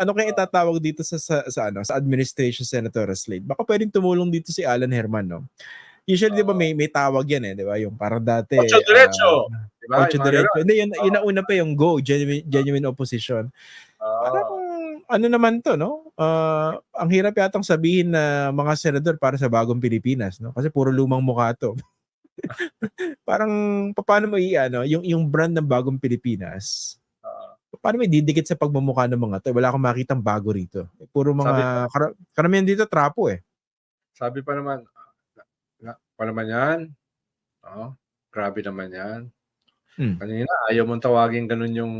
ano kaya itatawag dito sa, sa, sa ano sa administration senatorial slate? Baka pwedeng tumulong dito si Alan Herman, no? Usually, di ba, may, may tawag yan eh, di ba? Yung parang dati. Ocho Diretso. ah, Diba? Ocho Diretso. Hindi, yun, yun na una pa yung GO, genuine, genuine opposition. Oo. Parang, ano naman to, no? Ah, ang hirap yatang sabihin na mga senador para sa bagong Pilipinas, no? Kasi puro lumang mukha to. parang, paano mo i-ano, yung, yung brand ng bagong Pilipinas. Paano may didikit sa pagmamukha ng mga to? Wala akong makitang bago rito. Puro Sabi mga, kara- karamihan dito trapo eh. Sabi pa naman, na, pa naman yan. Oo. Grabe naman yan. Hmm. Kanina, ayaw mong tawagin ganun yung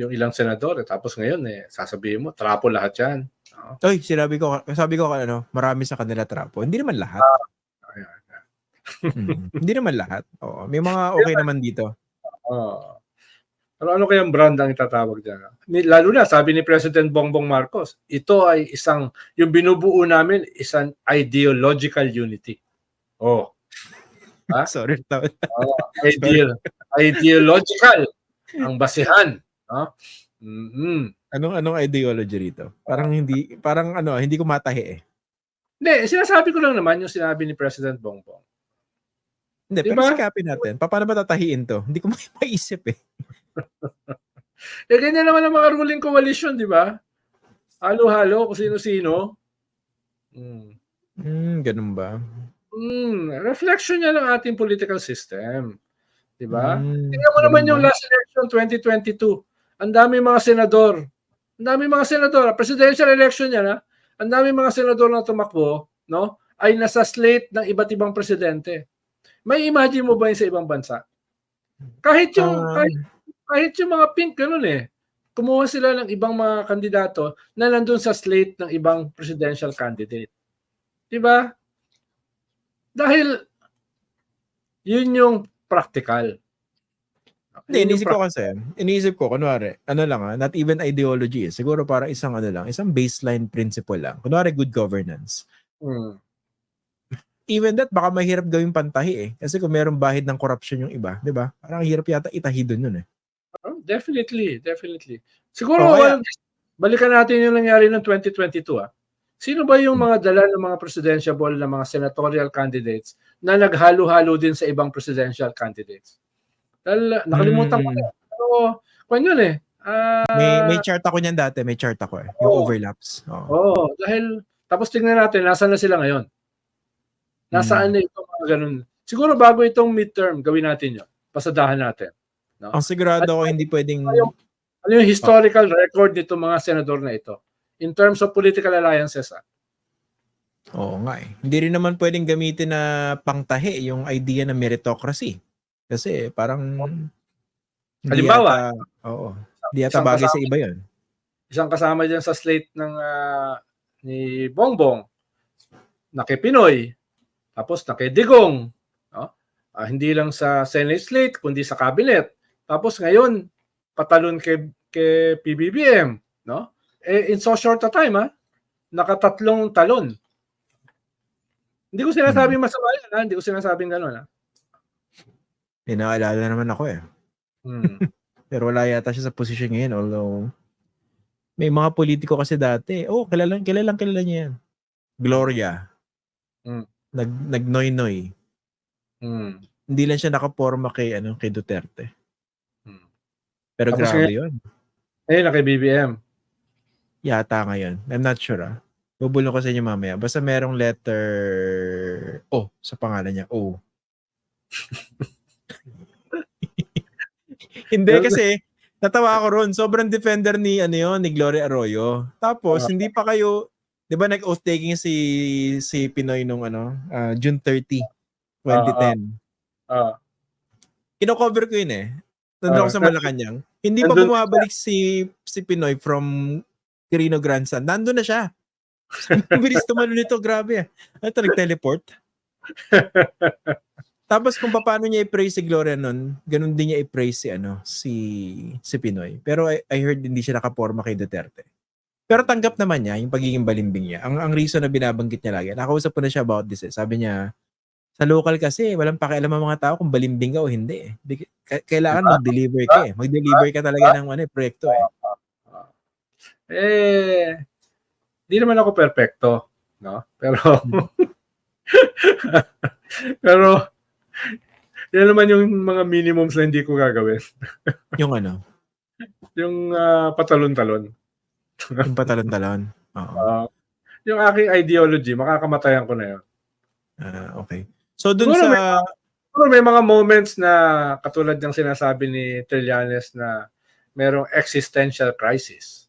yung ilang senador. Eh. Tapos ngayon, eh, sasabihin mo, trapo lahat yan. Oo. Oy, sinabi ko, sabi ko ano, marami sa kanila trapo. Hindi naman lahat. Ayan. Mm, Hindi naman lahat. Oo, may mga okay naman dito. Oo. Pero ano kayang brand ang itatawag dyan? Lalo na, sabi ni President Bongbong Marcos, ito ay isang, yung binubuo namin, isang ideological unity. Oh, Ha? Sorry. tawa- ideal, ideological ang basihan. No? mm Anong anong ideology rito? Parang hindi parang ano, hindi ko matahi eh. Hindi, sinasabi ko lang naman yung sinabi ni President Bongbong. Hindi, Diba? pero sikapin natin. Pa- Paano ba tatahiin to? Hindi ko ma- maisip eh. Eh, ganyan naman ang mga ruling coalition, di ba? Halo-halo kung sino-sino. Mm. Hmm, ganun ba? Mm, reflection niya ng ating political system. Di ba? Hmm, Tingnan mo naman yung last election 2022. Ang dami mga senador. Ang dami mga senador. Presidential election yan, ha? Ang dami mga senador na tumakbo, no? Ay nasa slate ng iba't ibang presidente. May imagine mo ba yun sa ibang bansa? Kahit yung Ah, kahit, kahit yung mga pink ganun eh. Kumuha sila ng ibang mga kandidato na nandun sa slate ng ibang presidential candidate. 'Di ba? Dahil yun yung practical. Hindi, Yun yung inisip ko kasi, inisip ko, kunwari, ano lang ah, not even ideology eh. Siguro parang isang ano lang, isang baseline principle lang. Kunwari, good governance. Mm. Even that, baka mahirap gawing pantahi eh. Kasi kung merong bahid ng corruption yung iba, di ba? Parang hirap yata itahi doon yun eh. Oh, definitely, definitely. Siguro, Oh, kaya- well, balikan natin yung nangyari ng 2022. Ah. Sino ba yung mga dala ng mga presidential na mga senatorial candidates na naghalo-halo din sa ibang presidential candidates? Dahil ah, nakalimutan ko Hmm. na. Pero, kwan yun eh. Ah, May, may chart ako niyan dati, may chart ako eh. Yung Oo. overlaps. Oo. Oo, dahil, tapos tingnan natin, nasaan na sila ngayon? Nasaan Hmm. na itong mga ganun? Siguro bago itong midterm, gawin natin yun. Pasadahan natin. No? Ang sigurado ko hindi pwedeng Ano yung historical record nito mga senador na ito? In terms of political alliances, ah. Oo nga eh. Hindi rin naman pwedeng gamitin na pangtahi yung idea ng meritocracy. Kasi parang hindi Halimbawa, yata, oo. Hindi yata bagay sa kasama- iba yun. isang kasama dyan sa slate ng ah, ni Bongbong na kay Pinoy, tapos na kay Digong. No? Ah, hindi lang sa Senate slate, kundi sa cabinet. Tapos ngayon, patalon kay, kay PBBM. No? Eh, in so short a time, ha? nakatatlong talon. Hindi ko sinasabing masama yan, ha? hindi ko sinasabing gano'n. Ha? Eh, naalala naman ako eh. Hmm. Pero wala yata siya sa posisyon ngayon. Although, may mga politiko kasi dati. Oh, kilalang, kilalang kilala niya yan. Gloria. Mm. Nag, nagnoy-noy. Hmm. Hindi lang siya nakaporma kay, ano, kay Duterte. Pero Tapos grabe yun. Ayun na kay BBM. Yata ngayon. I'm not sure ah. Bubulong ko sa inyo mamaya. Basta merong letter O sa pangalan niya. O. Hindi kasi natawa ako ron. Sobrang defender ni ano yun, ni Gloria Arroyo. Tapos Ah. hindi pa kayo 'di ba nag-oath taking si si Pinoy nung ano, ah, June 30, 2010. Ah, Kino-cover ko yun eh. Nandun ako Ah, sa Malacanang. Hindi pa bumabalik si si Pinoy from Quirino Grandstand. Nandun na siya. Bilis tumalo nito, grabe. Ano nag-teleport? Tapos kung paano niya i-praise si Gloria nun, ganun din niya i-praise si, ano, si, si Pinoy. Pero I, I heard hindi siya nakaporma kay Duterte. Pero tanggap naman niya yung pagiging balimbing niya. Ang, ang reason na binabanggit niya lagi, nakausap ko na siya about this eh. Sabi niya, sa local kasi, walang pakialam ang mga tao kung balimbing ka o hindi eh. Kailangan mag-deliver ka eh. Mag-deliver ka talaga ng ano, eh, proyekto eh. Eh, di naman ako perpekto, no? Pero, pero, yan naman yung mga minimums na hindi ko gagawin. Yung ano, Yung ah, patalon-talon. yung patalon-talon. Oo. Ah, yung aking ideology, makakamatayan ko na yun. Ah, okay. So dun Siguro sa Pero may mga moments na katulad ng sinasabi ni Trillanes na merong existential crisis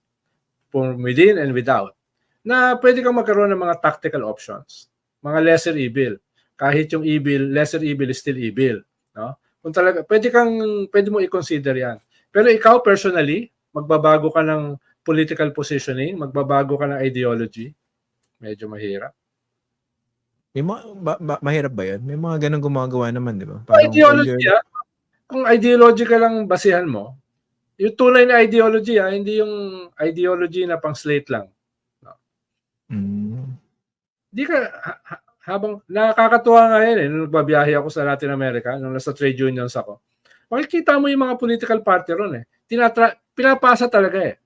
from within and without na pwede kang magkaroon ng mga tactical options, mga lesser evil. Kahit yung evil, lesser evil is still evil, no? Kung talaga pwede kang pwede mo i-consider 'yan. Pero ikaw personally, magbabago ka ng political positioning, magbabago ka ng ideology, medyo mahirap. May mga, ba, ba- mahirap ba 'yun? May mga ganung gumagawa naman, 'di ba? Kung ideology, ah, kung ideology ka lang basihan mo, yung tunay na ideology, ah, hindi yung ideology na pang slate lang. Mm. Di ka, ha- ha- habang, nakakatuwa nga yan eh, nung nagbabiyahe ako sa Latin America, nung nasa trade unions ako, makikita mo yung mga political party ron eh. Tinatra- pinapasa talaga eh.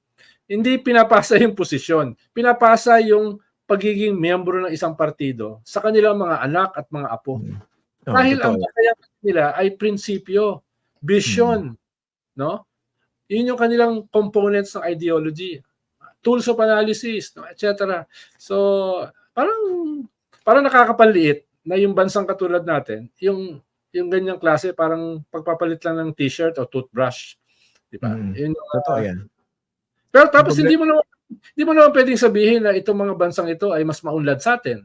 Hindi pinapasa yung posisyon. Pinapasa yung pagiging miyembro ng isang partido sa kanilang mga anak at mga apo. Oo, Dahil totoo ang kakayahan nila ay prinsipyo, vision, no? Yun yung kanilang components ng ideology, tools of analysis, no, etc. So, parang parang nakakapaliit na yung bansang katulad natin, yung yung ganyang klase parang pagpapalit lang ng t-shirt o toothbrush, di ba? Mm. Yun yung- Totoo yan. pero tapos hindi mo naman hindi mo naman pwedeng sabihin na itong mga bansang ito ay mas maunlad sa atin.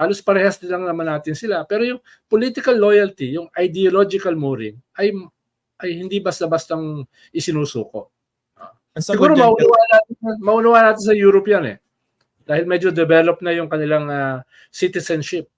Halos parehas din lang naman natin sila. Pero yung political loyalty, yung ideological mooring ay ay hindi basta-bastang isinusuko. Siguro dyan, maunawa natin, maunawa natin sa European eh. Dahil medyo develop na yung kanilang ah, citizenship.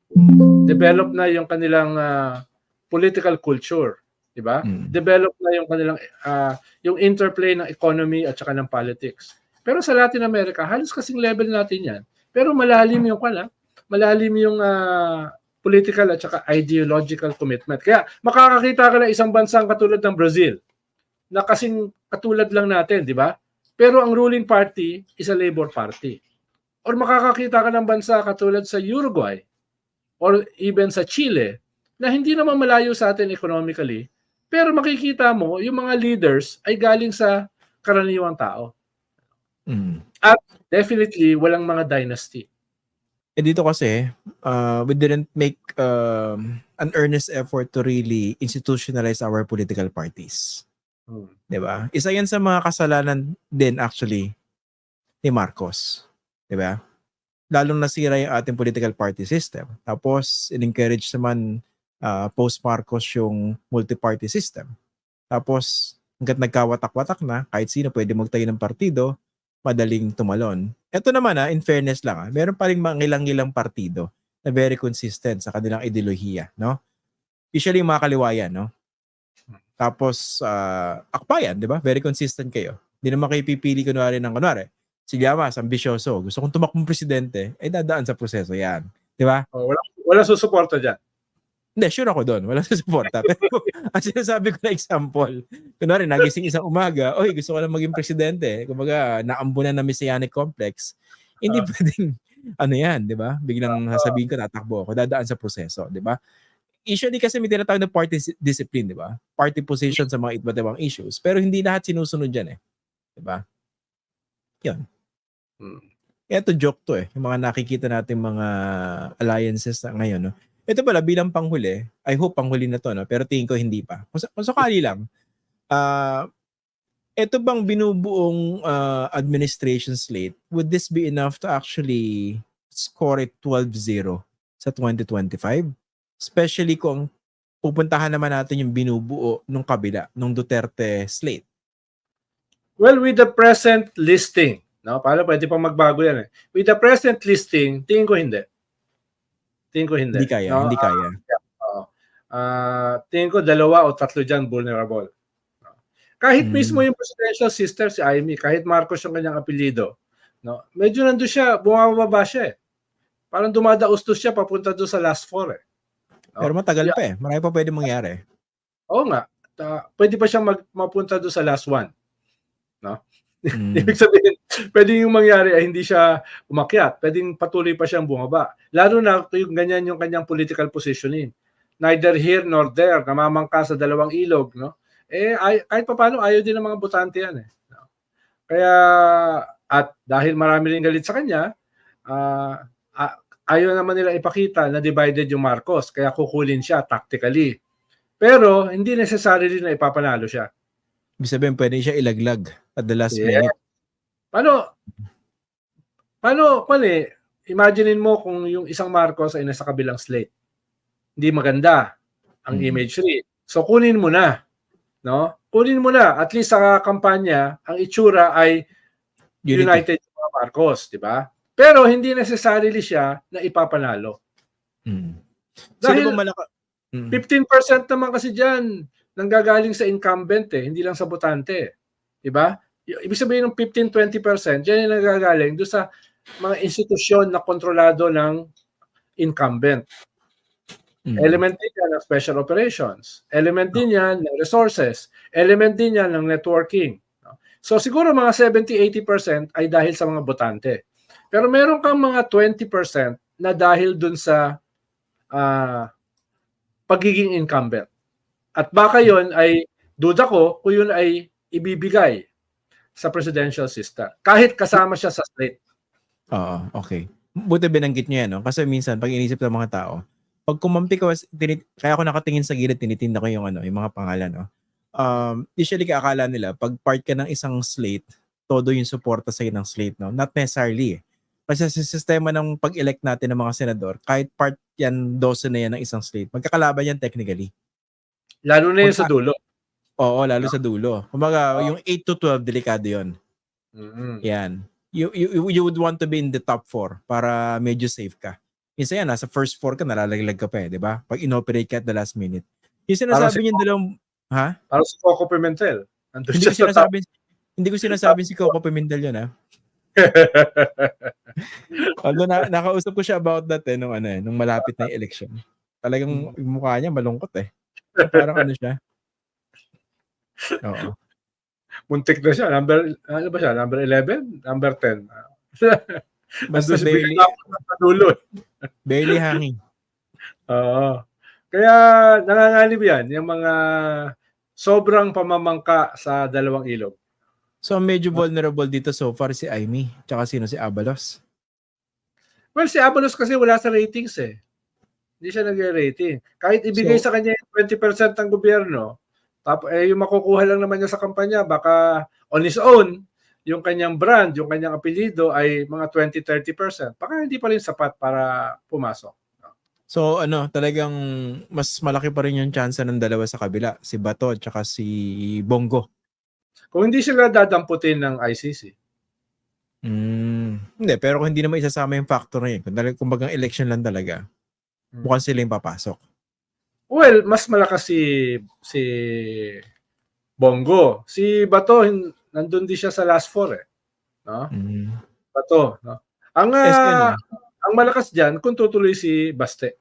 Develop na yung kanilang ah, political culture, 'di ba? Mm. develop na yung kanilang ah, yung interplay ng economy at saka ng politics. Pero sa Latin America, halos kasing level natin 'yan. Pero malalim yung kala, malalim yung ah, political at saka ideological commitment. Kaya makakakita ka ng isang bansang katulad ng Brazil na kasing katulad lang natin, di ba? Pero ang ruling party is a labor party. Or makakakita ka ng bansa katulad sa Uruguay or even sa Chile na hindi naman malayo sa atin economically, pero makikita mo yung mga leaders ay galing sa karaniwang tao. Mm. Definitely walang mga dynasty. Eh dito kasi, uh, we didn't make um, an earnest effort to really institutionalize our political parties. Hmm. ba? Isa 'yan sa mga kasalanan din actually ni Marcos, ba? Lalong nasira yung ating political party system. Tapos in-encourage naman uh, post Marcos yung multi-party system. Tapos hangga't nagkawatak-watak na, kahit sino pwede magtayo ng partido, madaling tumalon. Ito naman ah, in fairness lang ah, meron pa rin mga ilang-ilang partido na very consistent sa kanilang ideolohiya, no? Usually yung mga kaliwayan, no? Tapos, ah, akbayan, di ba? Very consistent kayo. Hindi naman kayo pipili kunwari ng kunwari. Si Llamas, ambisyoso. Gusto kong tumakbong presidente, ay dadaan sa proseso yan. Di ba? Oh, wala wala susuporta diyan. Hindi, sure ako doon. Walang susuporta. Pero ang sinasabi ko na example, kunwari, nagising isang umaga, oy, gusto ko lang maging presidente. Kumbaga, naambunan na messianic complex. Hindi Ah. pwedeng, ano yan, di ba? Biglang sasabihin ko, tatakbo ako, dadaan sa proseso, di ba? Usually kasi may tinatawag na party discipline, di ba? Party position sa mga iba't ibang issues. Pero hindi lahat sinusunod dyan eh. Di ba? Yun. Hmm. Ito joke to eh. Yung mga nakikita natin mga alliances na ngayon, no? Ito pala, bilang panghuli, I hope panghuli na to, no? pero tingin ko hindi pa. Kung, kung sakali lang, ah ito bang binubuong ah, administration slate, would this be enough to actually score it 12-0 sa 2025? Especially kung pupuntahan naman natin yung binubuo nung kabila, nung Duterte slate. Well, with the present listing, no? Paano pwede pa magbago yan eh. With the present listing, tingin ko hindi. Tingin ko hindi. Hindi kaya, no? hindi kaya. Ah, tingin ko dalawa o tatlo diyan vulnerable. Kahit Mm. mismo yung presidential sister si Amy, kahit Marcos yung kanyang apelyido, no? Medyo nandoon siya, bumababa siya eh. Parang dumadaustos siya papunta doon sa last four eh. No? Pero matagal Yeah. pa eh. Marami pa pwede mangyari. Oo nga. Ta- pwede pa siyang mag- mapunta doon sa last one. Mm. Ibig sabihin, pwedeng yung mangyari ay hindi siya umakyat. Pwedeng patuloy pa siyang bumaba. Lalo na yung ganyan yung kanyang political positioning. Neither here nor there, namamangka sa dalawang ilog, no? Eh, ay, kahit pa paano, ayaw din ng mga botante yan eh. No? Kaya, at dahil marami rin galit sa kanya, ah, ayaw naman nila ipakita na divided yung Marcos, kaya kukulin siya tactically. Pero, hindi necessarily na ipapanalo siya. Ibig sabihin, pwede siya ilaglag at the last Yeah. minute. Paano, paano, pali, imaginein mo kung yung isang Marcos ay nasa kabilang slate. Hindi maganda ang Hmm. imagery. So, kunin mo na. No? Kunin mo na. At least sa kampanya, ang itsura ay Unity. united Marcos, di ba? Pero hindi necessarily siya na ipapanalo. Mm. Dahil- ba malaka... Mm. 15% naman kasi dyan nanggagaling sa incumbent eh, hindi lang sa botante. Di ba? Ibig sabihin ng 15-20%, dyan yung nanggagaling doon sa mga institusyon na kontrolado ng incumbent. Mm. Element din yan ng special operations. Element din yan ng resources. Element din yan ng networking. So siguro mga 70-80% ay dahil sa mga botante. Pero meron kang mga 20% na dahil dun sa ah, pagiging incumbent. At baka yon ay duda ko kung yun ay ibibigay sa presidential system. Kahit kasama siya sa slate. Oo, okay. Buti binanggit niyo yan, no? Kasi minsan, pag inisip ng mga tao, pag kumampi ka, tinit- kaya ako nakatingin sa gilid, tinitinda ko yung, ano, yung mga pangalan, no? Um, usually, kaakala nila, pag part ka ng isang slate, todo yung suporta sa'yo ng slate, no? Not necessarily, eh. Kasi sa sistema ng pag-elect natin ng mga senador, kahit part yan, 12 na yan ng isang slate, magkakalaban yan technically. Lalo na yun sa dulo. Oo, lalo sa dulo. Kumbaga, yung 8 to 12, delikado yon Mhm. Yan. You, you, you would want to be in the top 4 para medyo safe ka. Minsan yan, nasa first 4 ka, nalalaglag ka pa eh, di ba? Pag inoperate ka at the last minute. Yung Parang sinasabi si- niyo dalawang, ha? Para sa Coco Pimentel. Andun Hindi ko sinasabi, hindi ko sinasabi si Coco Pimentel yun, ha? Although na, nakausap ko siya about that eh, nung, ano, eh, nung malapit na yung election. Talagang yung mukha niya malungkot eh. Parang ano siya. Oo. Muntik na siya. Number, ano ba siya? Number 11? Number 10? Basta bigla sa dulo. barely hanging. Oo. Kaya nangangalib yan, yung mga sobrang pamamangka sa dalawang ilog. So medyo vulnerable dito so far si Aimee, tsaka sino si Abalos. Well, si Abalos kasi wala sa ratings eh. Hindi siya nag-rating. Kahit ibigay So- sa kanya yung 20% ng gobyerno, tapos eh, yung makukuha lang naman niya sa kampanya, baka on his own, yung kanyang brand, yung kanyang apelido ay mga 20-30%. Baka hindi pa rin sapat para pumasok. So ano, talagang mas malaki pa rin yung chance ng dalawa sa kabila, si Bato at saka si Bongo. Kung hindi sila dadamputin ng ICC, Mm, hindi, pero kung hindi naman isasama yung factor na yun, kung kumbagang election lang talaga, Hmm. mukhang sila yung papasok. Well, mas malakas si si Bongo. Si Bato nandun din siya sa last four eh. No? Mm. Bato, no. Ang ganun. ang malakas diyan kung tutuloy si Baste.